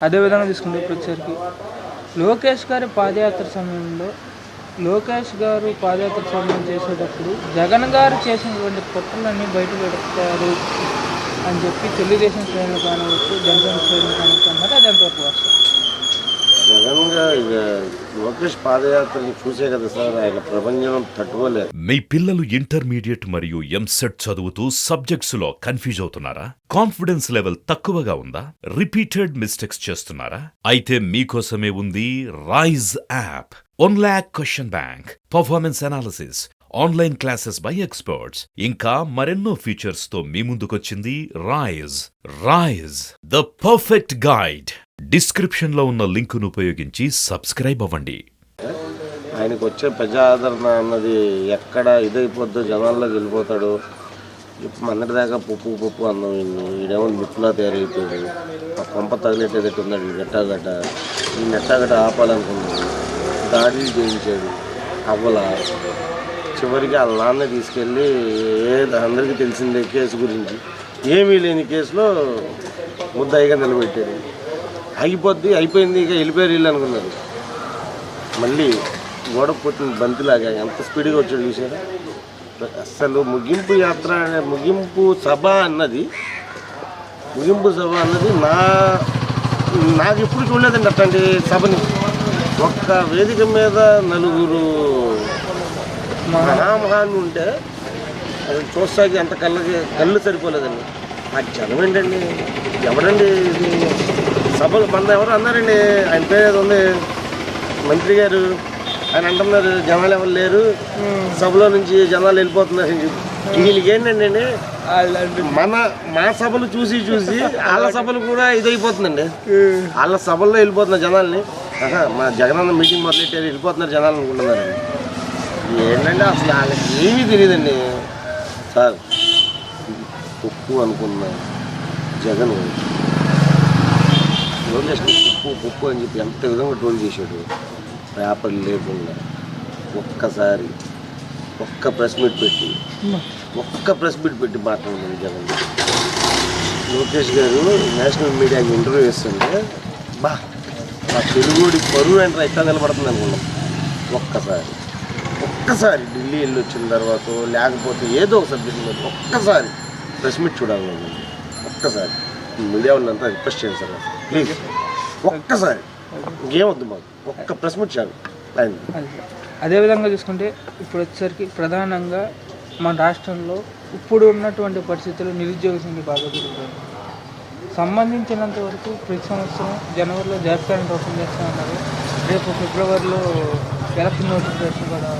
అదేవిధంగా తీసుకుంటే ఇప్పుడు లోకేష్ గారి పాదయాత్ర సమయంలో లోకేష్ గారు పాదయాత్ర సమయం చేసేటప్పుడు జగన్ గారు చేసినటువంటి కుట్రలన్నీ బయట పెడతారు అని చెప్పి తెలుగుదేశం శ్రేణులు కానివచ్చు జనసేన శ్రేణులు కానివచ్చు అన్నారు అది ఎంతవరకు వస్తుంది జగన్ గారు లోకేష్ పాదయాత్రని చూసే కదా సార్ ఆయన ప్రపంచం తట్టుకోలేదు. మీ పిల్లలు ఇంటర్మీడియట్ మరియు ఎంసెట్ చదువుతూ సబ్జెక్ట్స్లో కన్ఫ్యూజ్ అవుతున్నారా? కాన్ఫిడెన్స్ లెవెల్ తక్కువగా ఉందా? రిపీటెడ్ మిస్టేక్స్ చేస్తున్నారా? అయితే మీకోసమే ఉంది rise app one lakh question bank performance analysis online classes by experts ఇంకా మరెన్నో ఫీచర్స్తో మీ ముందుకొచ్చింది rise rise the perfect guide డిస్క్రిప్షన్లో ఉన్న లింకును ఉపయోగించి సబ్స్క్రైబ్ అవ్వండి. ఆయనకు వచ్చే ప్రజాదరణ అన్నది ఎక్కడ ఇదైపోద్దో జనాల్లోకి వెళ్ళిపోతాడు. ఇప్పుడు మొన్నటి దాకా పప్పు పప్పు అన్నం వీడిని ఈడేమో నిప్పులా తయారైపోయాడు. ఆ పంప తగిలేటేదట్టు ఉన్నాడు ఈ గట్టాగట్ట ఈ నెట్టాగట ఆపాలనుకున్నాడు దాడులు చేయించాడు. అవ్వల చివరికి వాళ్ళ నాన్న తీసుకెళ్ళి ఏ అందరికీ తెలిసిందే కేసు గురించి. ఏమీ లేని కేసులో ముద్దాయిగా నిలబెట్టాడు. ఆగిపోద్ది అయిపోయింది ఇక వెళ్ళిపోయారు వీళ్ళు అనుకున్నారు. మళ్ళీ గోడ పుట్టిన బంతిలాగా ఎంత స్పీడ్గా వచ్చాడు చూసారా అసలు ముగింపు యాత్ర అనే ముగింపు సభ అన్నది ముగింపు సభ అన్నది నా నాకు ఎప్పుడు చూడలేదండి అట్లాంటి సభని. ఒక్క వేదిక మీద నలుగురు మహామహాన్ ఉంటే అది చూస్తాకి అంత కళ్ళకి కళ్ళు సరిపోలేదండి. ఆ జనం ఏంటండి? ఎవరండి ఇది? సభలు మన ఎవరు అన్నారండి. ఆయన పేరు ఏదో ఉంది. మంత్రి గారు ఆయన అంటున్నారు జనాలు ఎవరు లేరు. సభలో నుంచి జనాలు వెళ్ళిపోతున్నారు వీళ్ళకి ఏంటండి మన మా సభలు చూసి చూసి వాళ్ళ సభలు కూడా ఇదైపోతుందండి. వాళ్ళ సభల్లో వెళ్ళిపోతున్నారు జనాల్ని. మా జగనన్న మీటింగ్ మొదలెట్టారు వెళ్ళిపోతున్నారు జనాలు అనుకుంటున్నారండి ఏంటంటే అసలు వాళ్ళకి ఏమీ తెలియదండి. సార్ ఉప్పు అనుకున్న జగన్ లోకేష్ ఉప్పు ఉప్పు అని చెప్పి ఎంత విధంగా ట్రోల్ చేశాడు? పేపర్లు లేకుండా ఒక్కసారి ఒక్క ప్రెస్ మీట్ పెట్టి ఒక్క ప్రెస్ మీట్ పెట్టి మాట్లాడమని జగన్ లోకేష్ గారు నేషనల్ మీడియాకి ఇంటర్వ్యూ ఇస్తుంటే బా మా తెలుగుడి పరువు అంటే ఎట్లా నిలబడుతుంది అనుకున్నాం. ఒక్కసారి ఒక్కసారి ఢిల్లీ వెళ్ళి వచ్చిన తర్వాత లేకపోతే ఏదో ఒక సబ్జెక్ట్ మీద ఒక్కసారి ప్రెస్ మీట్ చూడాలి ఒక్కసారి మీడియా వాళ్ళంతా రిక్వెస్ట్ చేయండి సార్. ప్లీజ్ ఒక్కసారి. ఇంకేమొద్దు మాకు. ఒక్క ప్రెస్ మీట్ చాలు. ఆయన అది అదేవిధంగా చూసుకుంటే ఇప్పుడు వచ్చేసరికి ప్రధానంగా మన రాష్ట్రంలో ఇప్పుడు ఉన్నటువంటి పరిస్థితుల్లో నిరుద్యోగ సంఖ్య బాగా పెరుగుతుంది. సంబంధించినంత వరకు ప్రతి సంవత్సరం జనవరిలో జాబ్ క్యాలెండర్ ఓపెన్ చేస్తా ఉన్నారు రేపు ఫిబ్రవరిలో ఎలక్షన్ నోటిఫికేషన్ కూడా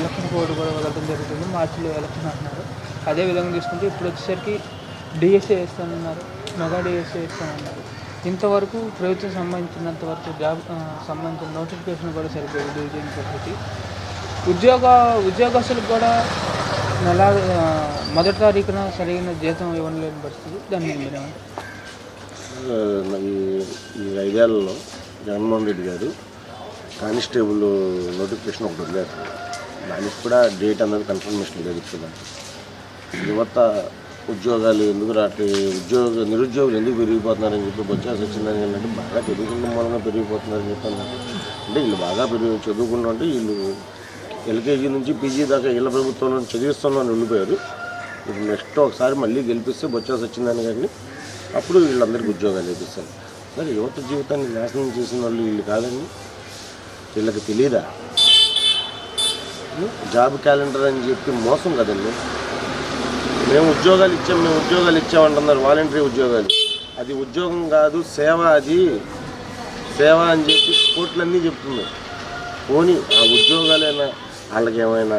ఎలక్షన్ కోడ్ కూడా వదలడం జరుగుతుంది. మార్చిలో ఎలక్షన్ అంటున్నారు. అదేవిధంగా చూసుకుంటే ఇప్పుడు వచ్చేసరికి డిఎస్ఏ వేస్తానన్నారు మెగా డిఎస్ఏ వేస్తానన్నారు ఇంతవరకు ప్రభుత్వం సంబంధించినంత వరకు జాబ్ సంబంధించిన నోటిఫికేషన్ కూడా సరిపోయింది డివిజన్ పరిస్థితి. ఉద్యోగ ఉద్యోగస్తులకు కూడా నెల మొదటి తారీఖున సరైన జీతం ఇవ్వలేని పరిస్థితి. దాన్ని ఈ ఐదేళ్ళలో జగన్మోహన్ రెడ్డి గారు కానిస్టేబుల్ నోటిఫికేషన్ ఒకటి వదిలేరు దానికి కూడా డేట్ అనేది కన్ఫర్మేషన్ లేదు ఇప్పుడు యువత ఉద్యోగాలు ఎందుకు రావట్లే? ఉద్యోగ నిరుద్యోగులు ఎందుకు పెరిగిపోతున్నారని చెప్పి బొచ్చాల్సి వచ్చిందని అంటే బాగా చదువుకున్న మూలంగా పెరిగిపోతున్నారని చెప్పాను అంటే వీళ్ళు బాగా పెరిగి చదువుకున్న అంటే వీళ్ళు ఎల్కేజీ నుంచి పీజీ దాకా ఇళ్ళ ప్రభుత్వంలో చదివిస్తున్నాను వెళ్ళిపోయారు ఇప్పుడు నెక్స్ట్ ఒకసారి మళ్ళీ గెలిపిస్తే బొచ్చాల్సి వచ్చిందని కానీ అప్పుడు వీళ్ళందరికీ ఉద్యోగాలు ఇప్పిస్తారు మరి యువత జీవితాన్ని నాశనం చేసిన వాళ్ళు వీళ్ళు కాదండి. వీళ్ళకి తెలియదా జాబ్ క్యాలెండర్ అని చెప్పి మోసం కదండి. మేము ఉద్యోగాలు ఇచ్చాం మేము ఉద్యోగాలు ఇచ్చామంటున్నారు వాలంటరీ ఉద్యోగాలు. అది ఉద్యోగం కాదు సేవ అది. సేవ అని చెప్పి కోట్లన్నీ చెప్తుంది. పోనీ ఆ ఉద్యోగాలైనా వాళ్ళకి ఏమైనా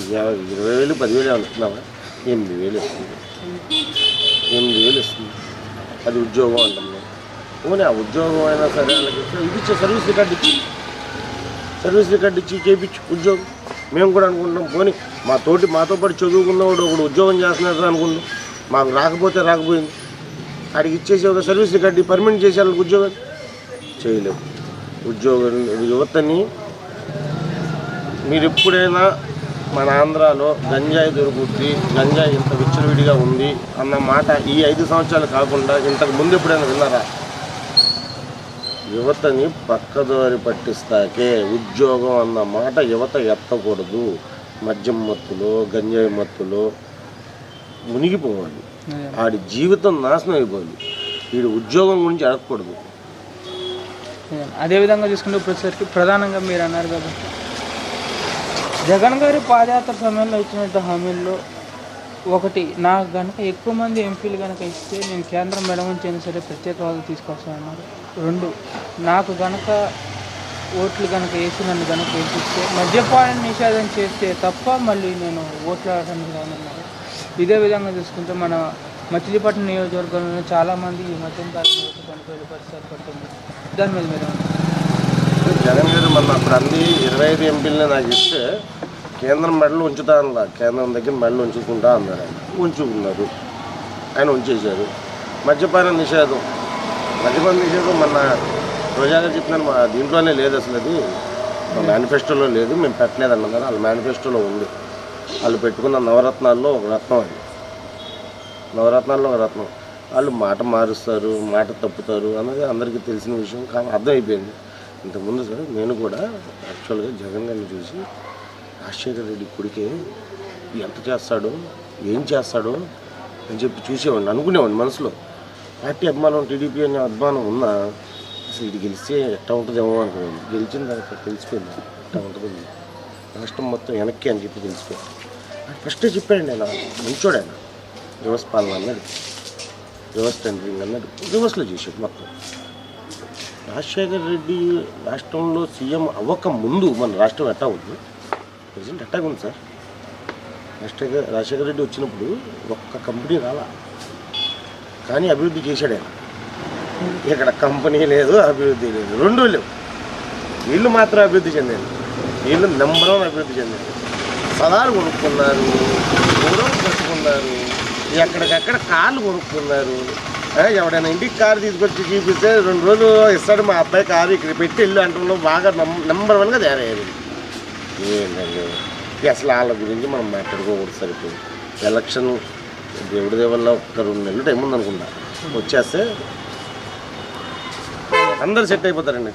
ఇరవై ఇరవై వేలు పదివేలు ఏమైనా ఎనిమిది వేలు ఇస్తుంది. ఎనిమిది వేలు ఇస్తుంది. అది ఉద్యోగం అంటున్నాం పోనీ ఆ ఉద్యోగం అయినా సరే వాళ్ళకి ఇది ఇచ్చే సర్వీస్ రికార్డు ఇచ్చి సర్వీస్ రికార్డు ఇచ్చి చేయించు ఉద్యోగం. మేము కూడా అనుకుంటున్నాం పోనీ మా తోటి మాతో పాటు చదువుకున్నవాడు ఒకడు ఉద్యోగం చేస్తున్నాడు అనుకుంటాం మాకు రాకపోతే రాకపోయింది. ఆడికి ఇచ్చేసి ఒక సర్వీస్ కట్టి పర్మనెంట్ చేసే వాళ్ళకి ఉద్యోగం చేయలేము ఉద్యోగం యువతని మీరు ఎప్పుడైనా మన ఆంధ్రాలో గంజాయి దొరుకుద్ది గంజాయి ఇంత విచ్చలవిడిగా ఉంది అన్న మాట ఈ ఐదు సంవత్సరాలు కాకుండా ఇంతకు ముందు ఎప్పుడైనా విన్నారా? యువతని పక్కదోరి పట్టిస్తాకే ఉద్యోగం అన్న మాట యువత ఎత్తకూడదు. మద్యం మత్తులో గంజాయి మత్తులో మునిగిపోవాలి. ఆడి జీవితం నాశనం అయిపోవాలి వీడి ఉద్యోగం గురించి అడగకూడదు. అదే. అదేవిధంగా చూసుకుంటే వచ్చేసరికి ప్రధానంగా మీరు అన్నారు కాబట్టి జగన్ గారి పాదయాత్ర సమయంలో ఇచ్చినట్టు హామీల్లో ఒకటి నాకు కనుక ఎక్కువ మంది ఎంపీలు కనుక ఇస్తే నేను కేంద్రం మెడ నుంచి అయినా సరే ప్రత్యేక హోదా తీసుకొస్తానన్నారు రెండు. నాకు కనుక ఓట్లు కనుక వేసి నన్ను కనుక వేసిస్తే మద్యపాన నిషేధం చేస్తే తప్ప మళ్ళీ నేను ఓట్లు ఆడటానికి ఇదే విధంగా చూసుకుంటే మన మచిలీపట్నం నియోజకవర్గంలో చాలామంది ఈ మద్యం తాగి చనిపోయే పరిస్థితి పడుతుంది. దాని మీద మీరు జగన్ గారు మొన్న అప్పుడు అన్ని ఇరవై ఐదు ఎంపీలని నాకు ఇస్తే కేంద్రం మెడలు ఉంచుతా కేంద్రం దగ్గర మెడలు ఉంచుకుంటా అన్నారు ఆయన. ఉంచుకున్నారు. ఆయన ఉంచేశారు. మద్యపాన నిషేధం. మద్యపాన నిషేధం మన రోజాగారు చెప్పినాను మా దీంట్లోనే లేదు అసలు అది. మా మేనిఫెస్టోలో లేదు మేము పెట్టలేదు అన్నారు వాళ్ళ మేనిఫెస్టోలో ఉంది. వాళ్ళు పెట్టుకున్న నవరత్నాల్లో ఒక రత్నం అది. నవరత్నాల్లో ఒక రత్నం. వాళ్ళు మాట మారుస్తారు మాట తప్పుతారు అన్నది అందరికీ తెలిసిన విషయం కానీ అర్థమైపోయింది. ఇంతకుముందు సార్ నేను కూడా యాక్చువల్గా జగన్ గారిని చూసి రాజశేఖర రెడ్డి కొడుకే ఎంత చేస్తాడో ఏం చేస్తాడో అని చెప్పి చూసేవాడిని అనుకునేవాడిని మనసులో. పార్టీ అభిమానం టీడీపీ అనే అభిమానం ఉన్నా అసలు ఇది గెలిస్తే ఎట్టా ఉంటుందేమో అనుకున్నాను. గెలిచిన తర్వాత తెలిసిపోయింది. ఎట్టా ఉంటుంది రాష్ట్రం మొత్తం వెనక్కి అని చెప్పి తెలిసిపోయింది. ఫస్టే చెప్పాడండి ఆయన మంచోడు ఆయన. రివర్స్ పాలన అన్నాడు. రివర్స్ టెండరింగ్ అన్నాడు. రివర్స్లో చేసాడు మొత్తం. రాజశేఖర్ రెడ్డి రాష్ట్రంలో సీఎం అవ్వక ముందు మన రాష్ట్రం ఎట్టా ఉంది? ప్రజెంట్ ఎట్టాగుంది సార్? రాజశేఖర్ రాజశేఖర రెడ్డి వచ్చినప్పుడు ఒక్క కంపెనీ రాలా? కానీ అభివృద్ధి చేశాడు ఆయన ఇక్కడ కంపెనీ లేదు అభివృద్ధి లేదు. రెండూ లేవు. వీళ్ళు మాత్రం అభివృద్ధి చెందారు. వీళ్ళు నెంబర్ వన్ అభివృద్ధి చెందారు. సదాలు కొనుక్కున్నారు గౌరవం కట్టుకున్నారు ఎక్కడికక్కడ కార్లు కొనుక్కున్నారు. ఎవడైనా ఇంటికి కారు తీసుకొచ్చి చూపిస్తే రెండు రోజులు ఇస్తాడు మా అబ్బాయి కారు ఇక్కడ పెట్టి వెళ్ళి అంటున్నాం బాగా నెంబర్ వన్గా తయారయ్యారు ఏంటండి? అసలు వాళ్ళ గురించి మనం మాట్లాడుకోకూడదు సరిపోయింది ఎలక్షన్ దేవుడి వల్ల ఒక్క రెండు నెలలు టైం ఉంది అనుకుంటా వచ్చేస్తే అందరు సెట్ అయిపోతారండి.